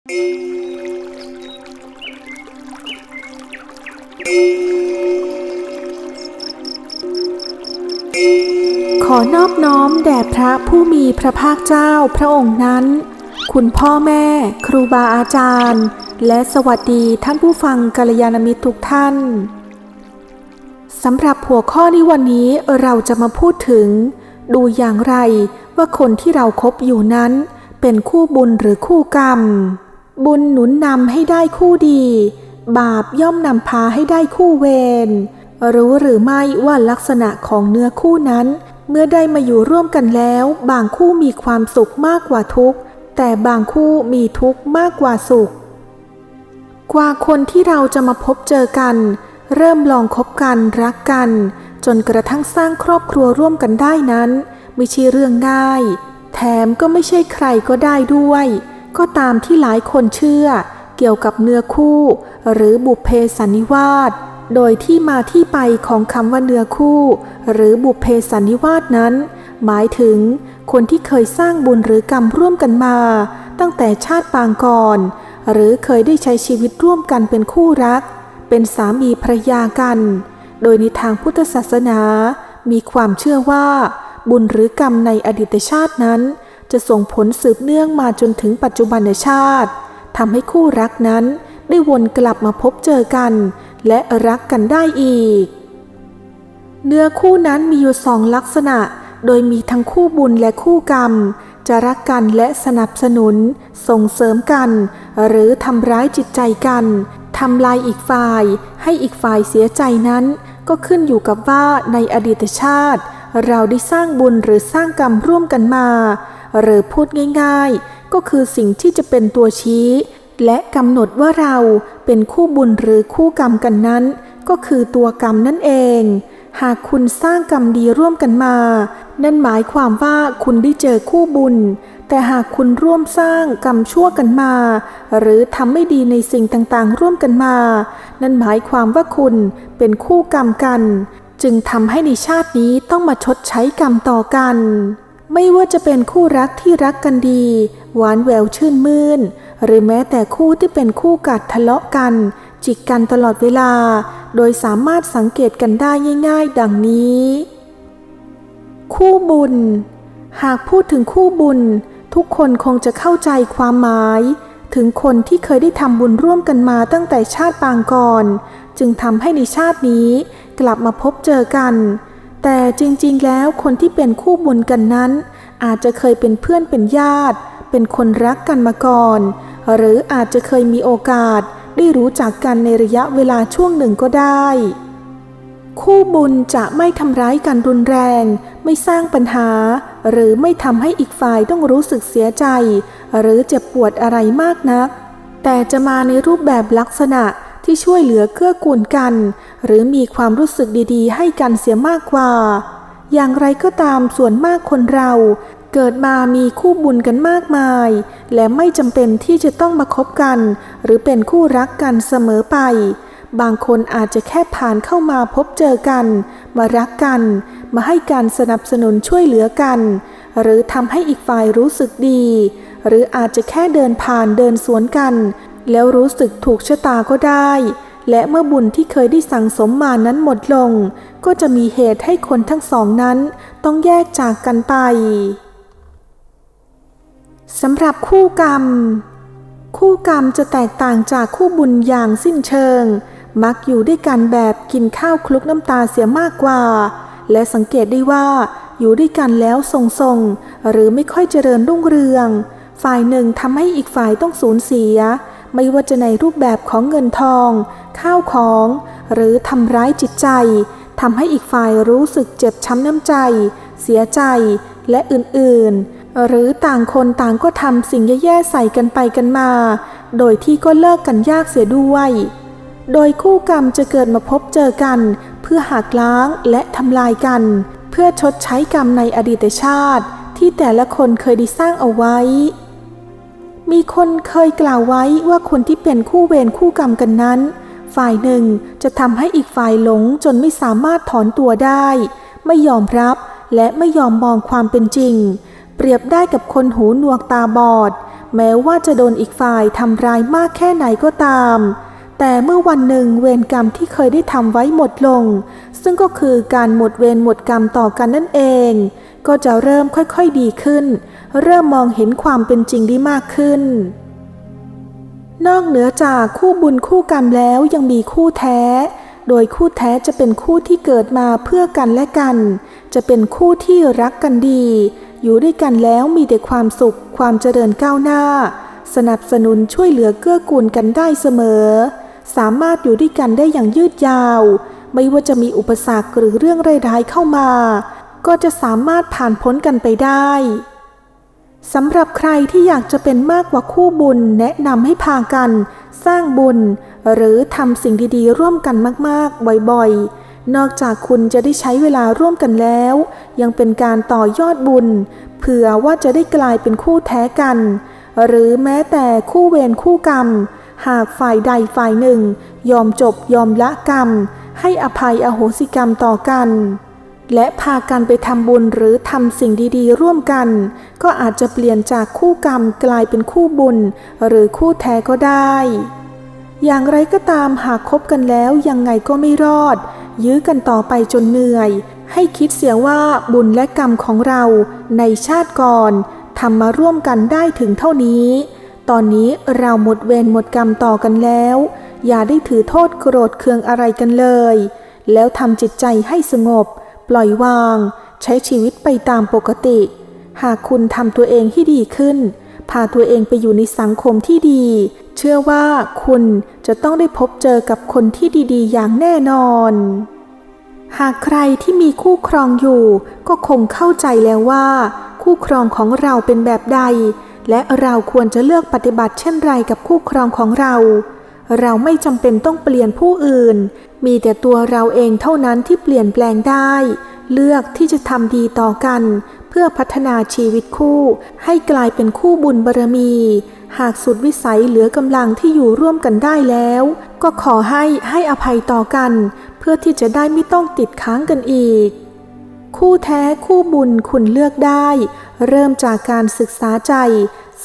ขอนอบน้อมแด่พระผู้มีพระภาคเจ้าพระองค์นั้น คุณพ่อแม่ ครูบาอาจารย์ และสวัสดีท่านผู้ฟังกัลยาณมิตรทุกท่านสำหรับหัวข้อในวันนี้เราจะมาพูดถึง ดูอย่างไรว่าคนที่เราครบอยู่นั้น เป็นคู่บุญหรือคู่กรรม บุญหนุนนำให้ได้คู่ดี บาปย่อมนำพาให้ได้คู่เวร รู้หรือไม่ว่าลักษณะของเนื้อคู่นั้น เมื่อได้มาอยู่ร่วมกันแล้ว บางคู่มีความสุขมากกว่าทุกข์ แต่บางคู่มีทุกข์มากกว่าสุข กว่าคนที่เราจะมาพบเจอกัน เริ่มลองคบกันรักกัน จนกระทั่งสร้างครอบครัวร่วมกันได้นั้น ไม่ใช่เรื่องง่าย แถมก็ไม่ใช่ใครก็ได้ด้วย ก็ตามที่หลายคนเชื่อเกี่ยวกับเนื้อคู่ หรือบุพเพสันนิวาส โดยที่มาที่ไปของคำว่าเนื้อคู่ หรือบุพเพสันนิวาสนั้น หมายถึงคนที่เคยสร้างบุญหรือกรรมร่วมกันมา ตั้งแต่ชาติปางก่อน หรือเคยได้ใช้ชีวิตร่วมกันเป็นคู่รัก เป็นสามีภรรยากัน โดยในทางพุทธศาสนา มีความเชื่อว่า บุญหรือกรรมในอดีตชาตินั้น จะส่งผลสืบเนื่องมาจนถึงปัจจุบันชาติทำให้คู่รักนั้นได้วนกลับมาพบเจอกัน และรักกันได้อีก เนื้อคู่นั้นมีอยู่สองลักษณะ โดยมีทั้งคู่บุญและคู่กรรม จะรักกันและสนับสนุน ส่งเสริมกัน หรือทำร้ายจิตใจกันทำลายอีกฝ่าย ให้อีกฝ่ายเสียใจนั้น ก็ขึ้นอยู่กับว่าในอดีตชาติ เราได้สร้างบุญหรือสร้างกรรมร่วมกันมา หรือพูดง่ายๆ ก็คือสิ่งที่จะเป็นตัวชี้ และกำหนดว่าเราเป็นคู่บุญหรือคู่กรรมกันนั้น ก็คือตัวกรรมนั่นเอง หากคุณสร้างกรรมดีร่วมกันมา นั่นหมายความว่าคุณได้เจอคู่บุญ แต่หากคุณร่วมสร้างกรรมชั่วกันมา หรือทำไม่ดีในสิ่งต่างๆ ร่วมกันมา นั่นหมายความว่าคุณเป็นคู่กรรมกัน จึงทำให้ในชาตินี้ต้องมาชดใช้กรรมต่อกัน ไม่ว่าจะเป็นคู่รักที่รักกันดี หวานแววชื่นมื่น หรือแม้แต่คู่ที่เป็นคู่กัดทะเลาะกัน จิกกันตลอดเวลา โดยสามารถสังเกตกันได้ง่าย ๆ ดังนี้ คู่บุญ หากพูดถึงคู่บุญ ทุกคนคงจะเข้าใจความหมาย ถึงคนที่เคยได้ทำบุญร่วมกันมาตั้งแต่ชาติปางก่อน จึงทำให้ในชาตินี้กลับมาพบเจอกัน แต่จริงๆ แล้วคนที่เป็นคู่บุญกันนั้น อาจจะเคยเป็นเพื่อนเป็นญาติ เป็นคนรักกันมาก่อน หรืออาจจะเคยมีโอกาสได้รู้จักกันในระยะเวลาช่วงหนึ่งก็ได้ คู่บุญจะไม่ทำร้ายกันรุนแรง ไม่สร้างปัญหา หรือไม่ทำให้อีกฝ่ายต้องรู้สึกเสียใจ หรือเจ็บปวดอะไรมากนัก แต่จะมาในรูปแบบลักษณะ ที่ช่วยเหลือเกื้อกูลกัน หรือมีความรู้สึกดีๆ ให้กันเสียมากกว่า อย่างไรก็ตามส่วนมากคนเราเกิดมามีคู่บุญกันมากมาย และไม่จำเป็นที่จะต้องมาคบกัน หรือเป็นคู่รักกันเสมอไป บางคนอาจจะแค่ผ่านเข้ามาพบเจอกัน มารักกัน มาให้การสนับสนุนช่วยเหลือกัน หรือทำให้อีกฝ่ายรู้สึกดี หรืออาจจะแค่เดินผ่านเดินสวนกัน แล้วรู้สึกถูกชะตาก็ได้ และเมื่อบุญที่เคยได้สั่งสมมานั้นหมดลง ก็จะมีเหตุให้คนทั้งสองนั้นต้องแยกจากกันไปสำหรับคู่กรรม คู่กรรมจะแตกต่างจากคู่บุญอย่างสิ้นเชิง มักอยู่ด้วยกันแบบกินข้าวคลุกน้ำตาเสียมากกว่า และสังเกตได้ว่าอยู่ด้วยกันแล้วทรงๆหรือไม่ค่อยเจริญรุ่งเรือง ฝ่ายหนึ่งทำให้อีกฝ่ายต้องสูญเสีย ไม่ว่าจะในรูปแบบของเงินทอง ข้าวของ หรือทำร้ายจิตใจทำให้อีกฝ่ายรู้สึกเจ็บช้ำน้ำใจ เสียใจ และอื่นๆ หรือต่างคนต่างก็ทำสิ่งแย่ๆใส่กันไปกันมา โดยที่ก็เลิกกันยากเสียด้วย โดยคู่กรรมจะเกิดมาพบเจอกัน เพื่อหักล้างและทำลายกัน เพื่อชดใช้กรรมในอดีตชาติ ที่แต่ละคนเคยได้สร้างเอาไว้ มีคนเคยกล่าวไว้ว่าคนที่เป็นคู่เวรคู่กรรมกันนั้น ฝ่ายหนึ่งจะทำให้อีกฝ่ายหลงจนไม่สามารถถอนตัวได้ ไม่ยอมรับและไม่ยอมมองความเป็นจริง เปรียบได้กับคนหูหนวกตาบอด แม้ว่าจะโดนอีกฝ่ายทำร้ายมากแค่ไหนก็ตาม แต่เมื่อวันหนึ่งเวรกรรมที่เคยได้ทำไว้หมดลง ซึ่งก็คือการหมดเวรหมดกรรมต่อกันนั่นเอง ก็จะเริ่มค่อยๆดีขึ้น เริ่มมองเห็นความเป็นจริงได้มากขึ้น นอกเหนือจากคู่บุญคู่กรรมแล้วยังมีคู่แท้ โดยคู่แท้จะเป็นคู่ที่เกิดมาเพื่อกันและกัน จะเป็นคู่ที่รักกันดี อยู่ด้วยกันแล้วมีแต่ความสุข ความเจริญก้าวหน้า สนับสนุนช่วยเหลือเกื้อกูลกันได้เสมอ สามารถอยู่ด้วยกันได้อย่างยืดยาว ไม่ว่าจะมีอุปสรรคหรือเรื่องร้ายๆเข้ามา ก็จะสามารถผ่านพ้นกันไปได้สำหรับใครที่อยากจะเป็นมากกว่าคู่บุญแนะนำให้พากัน สร้างบุญ หรือทำสิ่งดีๆ ร่วมกันมากๆ บ่อยๆ นอกจากคุณจะได้ใช้เวลาร่วมกันแล้ว ยังเป็นการต่อยอดบุญ เผื่อว่าจะได้กลายเป็นคู่แท้กัน หรือแม้แต่คู่เวรคู่กรรม หากฝ่ายใดฝ่ายหนึ่ง ยอมจบยอมละกรรม ให้อภัยอโหสิกรรมต่อกัน และพากันไปทำบุญหรือทำสิ่งดีๆ ร่วมกัน ก็อาจจะเปลี่ยนจากคู่กรรมกลายเป็นคู่บุญ หรือคู่แท้ก็ได้ อย่างไรก็ตามหากคบกันแล้วยังไงก็ไม่รอด ยื้อกันต่อไปจนเหนื่อย ให้คิดเสียว่าบุญและกรรมของเราในชาติก่อนทำมาร่วมกันได้ถึงเท่านี้ ตอนนี้เราหมดเวรหมดกรรมต่อกันแล้ว อย่าได้ถือโทษโกรธเคืองอะไรกันเลย แล้วทำจิตใจให้สงบ ปล่อยวาง ใช้ชีวิตไปตามปกติ หากคุณทำตัวเองให้ดีขึ้น พาตัวเองไปอยู่ในสังคมที่ดี เชื่อว่าคุณจะต้องได้พบเจอกับคนที่ดีๆ อย่างแน่นอน หากใครที่มีคู่ครองอยู่ ก็คงเข้าใจแล้วว่า คู่ครองของเราเป็นแบบใด และเราควรจะเลือกปฏิบัติเช่นไรกับคู่ครองของเรา เราไม่จำเป็นต้องเปลี่ยนผู้อื่น มีแต่ตัวเราเองเท่านั้นที่เปลี่ยนแปลงได้ เลือกที่จะทำดีต่อกัน เพื่อพัฒนาชีวิตคู่ ให้กลายเป็นคู่บุญบารมี หากสุดวิสัยเหลือกำลังที่อยู่ร่วมกันได้แล้ว ก็ขอให้ให้อภัยต่อกัน เพื่อที่จะได้ไม่ต้องติดค้างกันอีก คู่แท้คู่บุญคุณเลือกได้ เริ่มจากการศึกษาใจ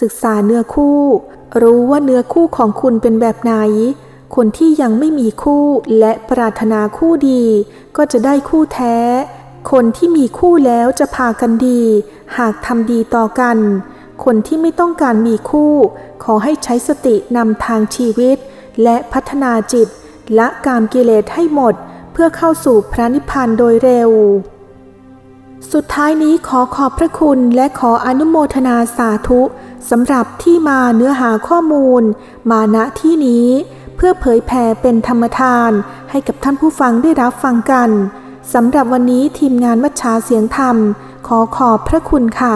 ศึกษาเนื้อคู่ รู้ว่าเนื้อคู่ของคุณเป็นแบบไหน คนที่ยังไม่มีคู่และปรารถนาคู่ดี ก็จะได้คู่แท้ คนที่มีคู่แล้วจะพากันดี หากทำดีต่อกัน คนที่ไม่ต้องการมีคู่ ขอให้ใช้สตินำทางชีวิต และพัฒนาจิต ละกามกิเลสให้หมด เพื่อเข้าสู่พระนิพพานโดยเร็ว สุดท้ายนี้ขอขอบพระคุณและขออนุโมทนาสาธุสำหรับที่มาเนื้อหาข้อมูล มาณที่นี้ เพื่อเผยแผ่เป็นธรรมทาน ให้กับท่านผู้ฟังได้รับฟังกันสำหรับวันนี้ทีมงานมัชชาเสียงธรรม ขอขอบพระคุณค่ะ